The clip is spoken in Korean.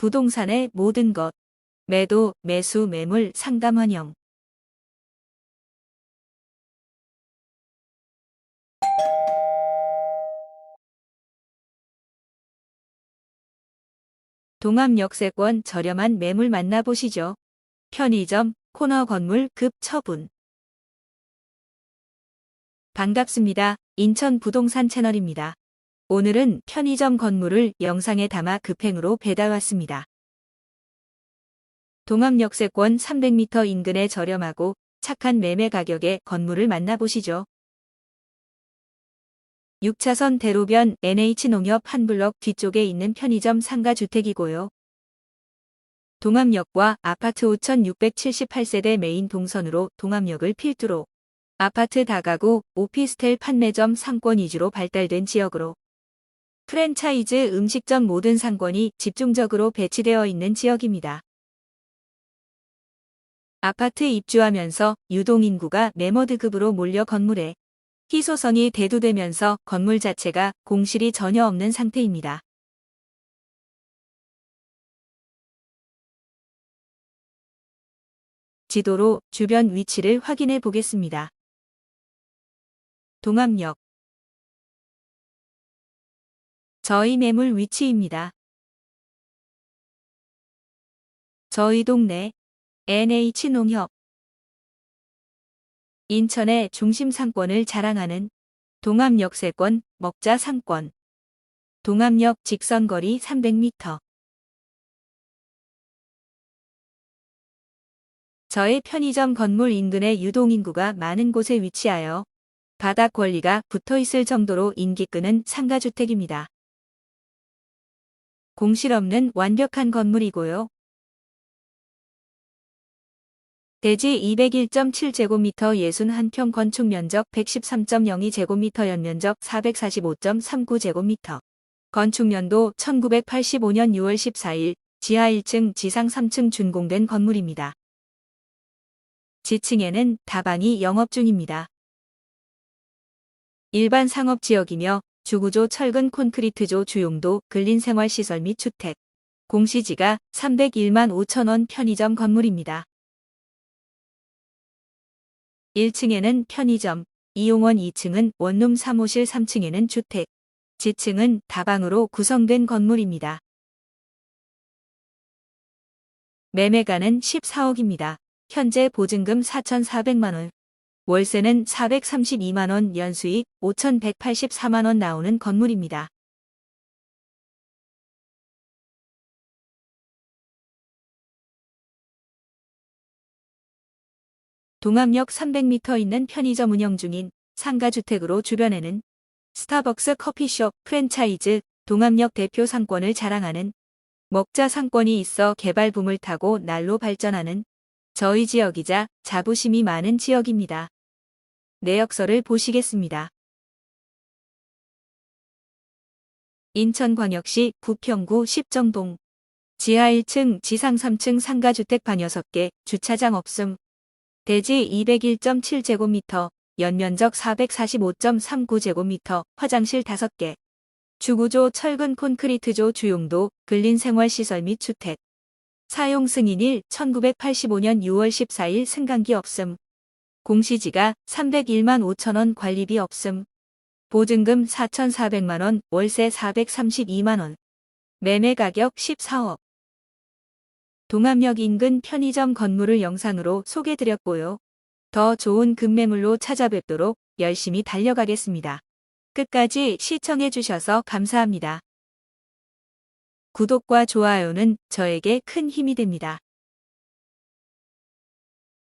부동산의 모든 것. 매도, 매수, 매물, 상담 환영. 동암역세권 저렴한 매물 만나보시죠. 편의점, 코너 건물 급 처분. 반갑습니다. 인천 부동산 채널입니다. 오늘은 편의점 건물을 영상에 담아 급행으로 배달 왔습니다. 동암역세권 300m 인근에 저렴하고 착한 매매 가격의 건물을 만나보시죠. 6차선 대로변 NH농협 한 블럭 뒤쪽에 있는 편의점 상가주택이고요. 동암역과 아파트 5678세대 메인 동선으로 동암역을 필두로 아파트 다가구 오피스텔 판매점 상권 위주로 발달된 지역으로 프랜차이즈 음식점 모든 상권이 집중적으로 배치되어 있는 지역입니다. 아파트 입주하면서 유동인구가 매머드급으로 몰려 건물에 희소성이 대두되면서 건물 자체가 공실이 전혀 없는 상태입니다. 지도로 주변 위치를 확인해 보겠습니다. 동암역 저희 매물 위치입니다. 저희 동네 NH농협 인천의 중심 상권을 자랑하는 동암역 세권 먹자 상권 동암역 직선거리 300m 저의 편의점 건물 인근의 유동인구가 많은 곳에 위치하여 바닥 권리가 붙어 있을 정도로 인기 끄는 상가주택입니다. 공실 없는 완벽한 건물이고요. 대지 201.7제곱미터 61평 건축 면적 113.02제곱미터 연면적 445.39제곱미터 건축 연도 1985년 6월 14일 지하 1층 지상 3층 준공된 건물입니다. 지층에는 다방이 영업 중입니다. 일반 상업지역이며 주구조 철근 콘크리트조 주용도 근린생활시설 및 주택, 공시지가 301만 5천원 편의점 건물입니다. 1층에는 편의점, 이용원 2층은 원룸 사무실 3층에는 주택, 지층은 다방으로 구성된 건물입니다. 매매가는 14억입니다. 현재 보증금 4,400만원, 월세는 432만원, 연수익 5,184만원 나오는 건물입니다. 동암역 300m 있는 편의점 운영 중인 상가주택으로 주변에는 스타벅스 커피숍 프랜차이즈 동암역 대표 상권을 자랑하는 먹자 상권이 있어 개발 붐을 타고 날로 발전하는 저희 지역이자 자부심이 많은 지역입니다. 내역서를 보시겠습니다. 인천광역시 부평구 십정동 지하 1층 지상 3층 상가주택 반 6개 주차장 없음 대지 201.7제곱미터, 연면적 445.39제곱미터, 화장실 5개. 주구조 철근 콘크리트조 주용도 근린생활시설 및 주택. 사용 승인 일 1985년 6월 14일 승강기 없음. 공시지가 301만 5천원 관리비 없음. 보증금 4,400만원, 월세 432만원. 매매 가격 14억. 동암역 인근 편의점 건물을 영상으로 소개드렸고요. 더 좋은 급매물로 찾아뵙도록 열심히 달려가겠습니다. 끝까지 시청해주셔서 감사합니다. 구독과 좋아요는 저에게 큰 힘이 됩니다.